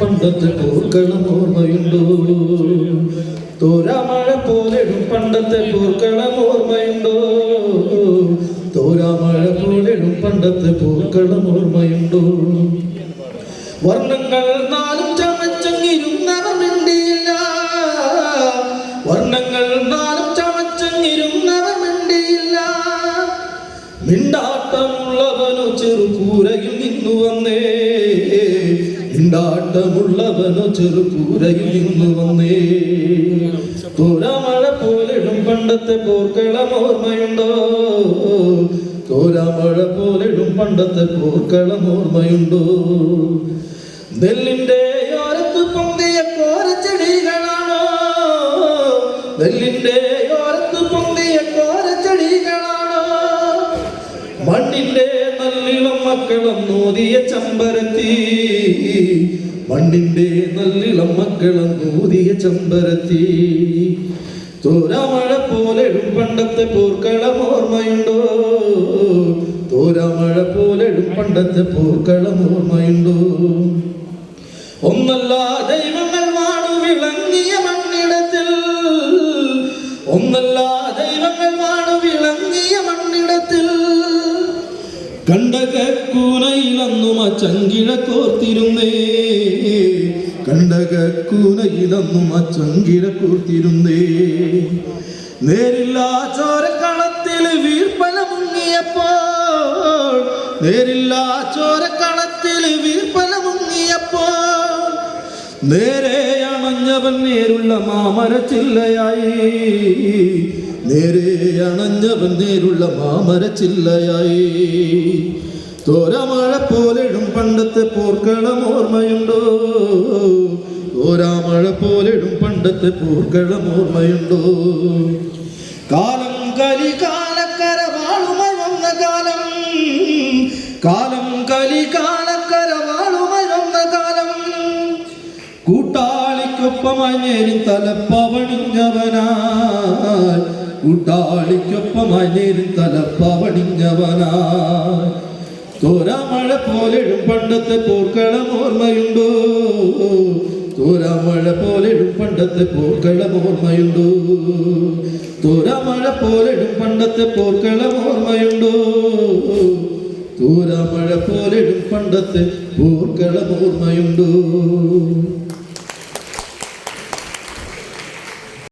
പണ്ടത്തെ പൂക്കളം ഓർമ്മയുണ്ടോ? തോരാമഴ പോലെഴും പണ്ടത്തെ പൂക്കളം ഓർമ്മയുണ്ടോ? തോരാമഴ പോലെഴും പണ്ടത്തെ പൂക്കളം ഓർമ്മയുണ്ടോ? വർണങ്ങൾ നാലും ചമച്ചങ്ങിരുന്നവർ നിറമിണ്ടിയില്ല വർണങ്ങൾ നാലും ചമച്ചങ്ങിരുന്നവർ നിറമിണ്ടിയില്ല മിണ്ടാട്ടമുള്ളവനു ചെറുകൂരയിൽ നിന്നു വന്നേ. മിണ്ടാട്ടമുള്ളവനു ചെറുപൂരയിൽ നിന്ന് വന്നേ. തോരാമഴ പോലിടും പണ്ടത്തെ പോർക്കളം ഓർമ്മയുണ്ടോ? തോരാമഴ പോലിടും പണ്ടത്തെ പോർക്കളം ഓർമ്മയുണ്ടോ? നെല്ലിന്റെ ഓരത്ത് പൊന്തിയ കോരച്ചെടികളാണോ? നെല്ലിന്റെ ഓരത്ത് പൊന്തിയ കോരച്ചെടികളാണോ? മണ്ണിന്റെ മക്കളും നോദിയ ചമ്പരത്തി. മണ്ണിന്റെ നല്ലിളം മക്കളം നോദിയ ചമ്പരത്തി. തോരാമഴ പോലെഴും പണ്ടത്തെ പോർക്കളം ഓർമ്മയുണ്ടോ? തോരാമഴ പോലെഴും പണ്ടത്തെ പോർക്കളം ഓർമ്മയുണ്ടോ? ഒന്നല്ല ദൈവങ്ങൾ വാണു വിളങ്ങിയ മണ്ണിടത്തിൽ. ഒന്നല്ല ദൈവങ്ങൾ വാണു വിളങ്ങിയ മണ്ണിടത്തിൽ. കണ്ടകൂനയിലന്നും ആ ചങ്കിഴ കോർത്തിരുന്നേ കണ്ടകൂനയിലന്നും ആ ചങ്കിഴ കോർത്തിരുന്നേ നേരില്ല ചോരക്കളത്തിൽ വീർപ്പല മുങ്ങിയപ്പോൾ നേരില്ല നേരെ അണഞ്ഞവൻ നേരുള്ള മാമരച്ചില്ലയായി നേരെ അണഞ്ഞവൻ നേരുള്ള മാമരച്ചില്ലയായി തോരാമഴ പോലെടും പണ്ടത്തെ പോർക്കളം ഓർമ്മയുണ്ടോ? തോരാമഴ പോലെടും പണ്ടത്തെ പോർക്കളം ഓർമ്മയുണ്ടോ? കാലം കലി കാലക്കര വാളുമായി വന്ന കാലം. കാലം കലി കൂട്ടാളിക്കൊപ്പമായി നേരും തലപ്പവണിഞ്ഞവനായി തലപ്പവണിഞ്ഞവനാ തോരാമഴ പോലെഴും പണ്ടത്തെ പോർക്കളം ഓർമ്മയുണ്ടോ തോരാമഴ പോലെഴും പണ്ടത്തെ പോർക്കളം ഓർമ്മയുണ്ടോ തോരാമഴ പോലെഴും പണ്ടത്തെ പോർക്കളം ഓർമ്മയുണ്ടോ തോരാമഴ പോലെഴും പണ്ടത്തെ പോർക്കളം ഓർമ്മയുണ്ടോ